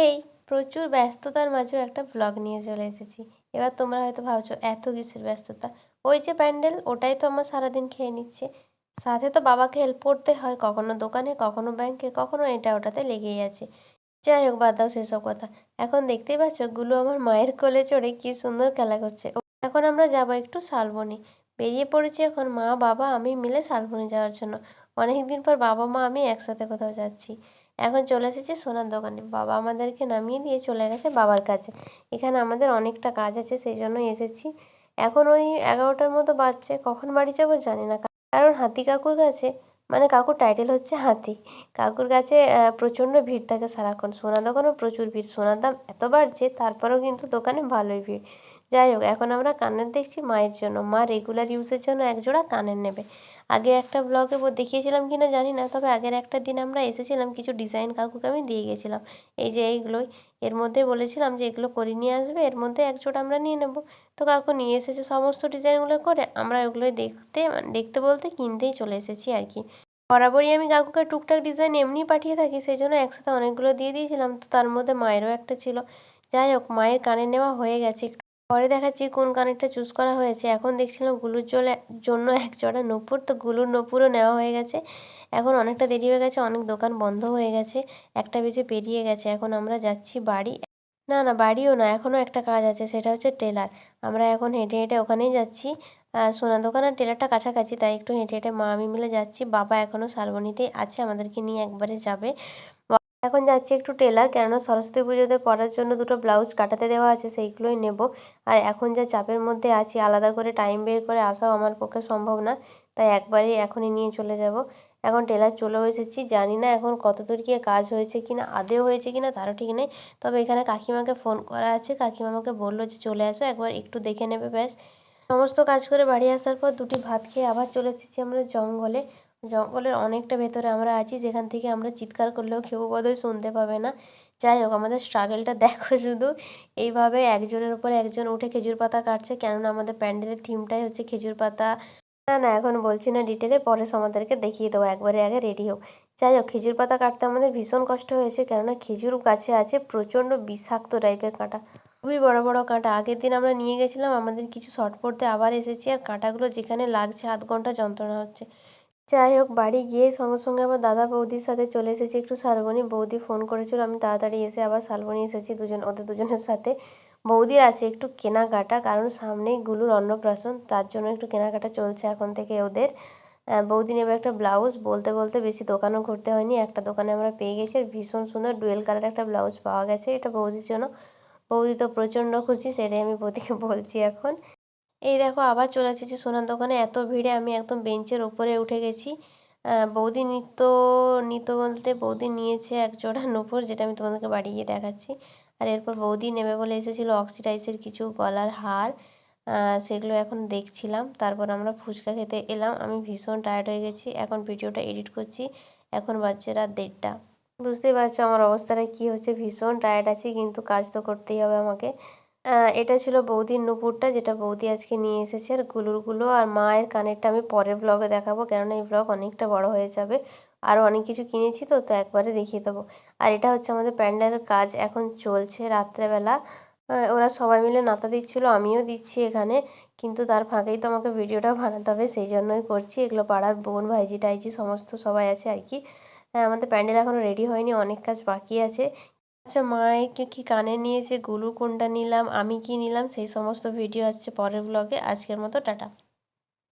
এই, প্রচুর ব্যস্ততার মাঝেও একটা ব্লগ নিয়ে চলে এসেছি। এবার তোমরা হয়তো ভাবছ, এত কিসের ব্যস্ততা। ওই যে প্যান্ডেল, ওটাই তো আমার সারাদিন খেয়ে নিচ্ছে। সাথে তো বাবাকে হেল্প করতে হয়, কখনো দোকানে, কখনো ব্যাংকে কখনো এটা ওটাতে লেগেই আছে। যাই হোক, বাদ দাও সেসব কথা। এখন দেখতেই পাচ্ছ, গুলো আমার মায়ের কোলে চড়ে কি সুন্দর খেলা করছে। এখন আমরা যাব একটু শালবনি। বেরিয়ে পড়েছি এখন মা, বাবা, আমি মিলে শালবনি যাওয়ার জন্য। অনেক দিন পর বাবা, মা, আমি একসাথে কোথাও যাচ্ছি। এখন চলে এসেছি সোনার দোকানে। বাবা আমাদেরকে নামিয়ে দিয়ে চলে গেছে বাবার কাছে। এখানে আমাদের অনেকটা কাজ আছে, সেই জন্যই এসেছি। এখন ওই এগারোটার মতো বাজছে, কখন বাড়ি যাব জানি না। কারণ হাতি কাকুর কাছে মানে কাকুর টাইটেল হচ্ছে হাতি। কাকুর কাছে প্রচণ্ড ভিড় থাকে সারাক্ষণ। সোনার দোকানেও প্রচুর ভিড়। সোনার দাম এত বাড়ছে, তারপরেও কিন্তু দোকানে ভালোই ভিড়। যাই হোক, এখন আমরা কানের দেখছি মায়ের জন্য। মা রেগুলার ইউজের জন্য এক জোড়া কানের নেবে। আগে একটা ব্লগে দেখিয়েছিলাম কি না জানি না, তবে আগের একটা দিন আমরা এসেছিলাম, কিছু ডিজাইন কাকুকে আমি দিয়ে গেছিলাম। এই যে এইগুলোই। এর মধ্যে বলেছিলাম যে এগুলো করে নিয়ে আসবে, এর মধ্যে এক জোড়া আমরা নিয়ে নেব। তো কাকু নিয়ে এসেছে সমস্ত ডিজাইনগুলো করে, আমরা ওগুলোই দেখতে দেখতে বলতে কিনতেই চলে এসেছি আর কি। বরাবরই আমি কাকুকে টুকটাক ডিজাইন এমনি পাঠিয়ে থাকি সেই জন্য একসাথে অনেকগুলো দিয়ে দিয়েছিলাম। তো তার মধ্যে মায়েরও একটা ছিল। যাই হোক, মায়ের কানে নেওয়া হয়ে গেছে। পরে দেখাচ্ছি কোন কানেরটা চুজ করা হয়েছে। এখন দেখছিলাম গুলুর জলে, জন্য এক জোড়া নূপুর, তো গুলুর নূপুরও নেওয়া হয়ে গেছে। এখন অনেকটা দেরি হয়ে গেছে, অনেক দোকান বন্ধ হয়ে গেছে, একটা বেজে পেরিয়ে গেছে। এখন আমরা যাচ্ছি বাড়ি। না না, বাড়িও না এখনও একটা কাজ আছে, সেটা হচ্ছে টেলার। আমরা এখন হেঁটে হেঁটে ওখানেই যাচ্ছি। সোনার দোকান আর টেলারটা কাছাকাছি, তাই একটু হেঁটে হেঁটে মা আমি মিলে যাচ্ছি। বাবা এখনও শালবনিতেই আছে, আমাদেরকে নিয়ে একবারে যাবে। এখন যাচ্ছি একটু টেলার, কেননা সরস্বতী পুজোতে পরার জন্য দুটো ব্লাউজ কাটাতে দেওয়া আছে, সেইগুলোই নেব। আর এখন যা চাপের মধ্যে আছি, আলাদা করে টাইম বের করে আসাও আমার পক্ষে সম্ভব না, তাই একবারেই এখনই নিয়ে চলে যাব। এখন টেলার চলেও এসেছি, জানি না এখন কত দূর গিয়ে কাজ হয়েছে কি না আদেও হয়েছে কি না তারও ঠিক নেই। তবে এখানে কাকিমাকে ফোন করা আছে, কাকিমা আমাকে বলল যে চলে আসো, একবার একটু দেখে নেবে ব্যাস। সমস্ত কাজ করে বাড়ি আসার পর দুটি ভাত খেয়ে আবার চলে এসেছি আমরা জঙ্গলে। জঙ্গলের অনেকটা ভেতরে আমরা আছি, যেখান থেকে আমরা চিৎকার করলেও কেউ বোধহয় শুনতে পাবে না। যাই হোক, আমাদের স্ট্রাগলটা দেখো শুধু। এইভাবে একজনের উপরে একজন উঠে খেজুর পাতা কাটছে, কেননা আমাদের প্যান্ডেলের থিমটাই হচ্ছে খেজুর পাতা। না না, এখন বলছি না ডিটেলে পরে আমাদেরকে দেখিয়ে দেবো, একবারে আগে রেডি হোক। যাই হোক, খেজুর পাতা কাটতে আমাদের ভীষণ কষ্ট হয়েছে, কেননা খেজুর গাছে আছে প্রচণ্ড বিষাক্ত টাইপের কাঁটা। খুবই বড় বড় কাঁটা। আগের দিন আমরা নিয়ে গেছিলাম, আমাদের কিছু শর্ট পড়তে আবার এসেছি, আর কাঁটাগুলো যেখানে লাগছে আধ ঘণ্টা যন্ত্রণা হচ্ছে। যাই হোক, বাড়ি গিয়ে সঙ্গে সঙ্গে আবার দাদা বৌদির সাথে চলে এসেছি। একটু শালবনি বৌদি ফোন করেছিল, আমি তাড়াতাড়ি এসে আবার শালবনি এসেছি দুজন, ওদের দুজনের সাথে। বৌদির আছে একটু কেনাকাটা, কারণ সামনেই গুলুর অন্নপ্রাশন, তার জন্য একটু কেনাকাটা চলছে এখন থেকে ওদের। বৌদি নেবে একটা ব্লাউজ, বলতে বলতে বেশি দোকানও ঘুরতে হয়নি, একটা দোকানে আমরা পেয়ে গেছি, আর ভীষণ সুন্দর ডুয়েল কালার একটা ব্লাউজ পাওয়া গেছে, এটা বৌদির জন্য। বৌদি তো প্রচণ্ড খুশি, সেটাই আমি বৌদিকে বলছি এখন। এই দেখো আবার চলে এসেছি সোনার দোকানে। এত ভিড়ে আমি একদম বেঞ্চের ওপরে উঠে গেছি। বৌদি নিত্য নিত্য বলতে বৌদি নিয়েছে এক জোড়া নূপুর, যেটা আমি তোমাদেরকে বাড়ি গিয়ে দেখাচ্ছি। আর এরপর বৌদি নেবে বলে এসেছিল অক্সিডাইসের কিছু গলার হার। সেগুলো এখন দেখছিলাম। তারপর আমরা ফুচকা খেতে এলাম। আমি ভীষণ টায়ার্ড হয়ে গেছি। এখন ভিডিওটা এডিট করছি। এখন বাচ্চা রাত দেড়টা। বুঝতেই পারছ আমার অবস্থাটা কী হচ্ছে। ভীষণ টায়ার্ড আছি, কিন্তু কাজ তো করতেই হবে আমাকে। এটা ছিল বৌদির নুপুরটা, যেটা বৌদি আজকে নিয়ে এসেছে। আর গুলুরগুলো আর মায়ের কানেরটা আমি পরের ব্লগে দেখাবো, কেননা এই ব্লগ অনেকটা বড় হয়ে যাবে। আরও অনেক কিছু কিনেছি তো তো একবারে দেখিয়ে দেবো। আর এটা হচ্ছে আমাদের প্যান্ডেলের কাজ এখন চলছে রাত্রেবেলা। ওরা সবাই মিলে নাতা দিচ্ছিল, আমিও দিচ্ছি এখানে, কিন্তু তার ফাঁকেই তো আমাকে ভিডিওটা বানাতে হবে, সেই জন্যই করছি। এগুলো পাড়ার বোন, ভাইজি, টাইজি, সমস্ত সবাই আছে আর কি। হ্যাঁ আমাদের প্যান্ডেল এখনও রেডি হয়নি, অনেক কাজ বাকি আছে। আচ্ছা মায়েরকে কি কানে নিয়েছে গুলু কোনটা নিলাম, আমি কি নিলাম, সেই সমস্ত ভিডিও আছে পরের ব্লগে আজকের মতো, টাটা।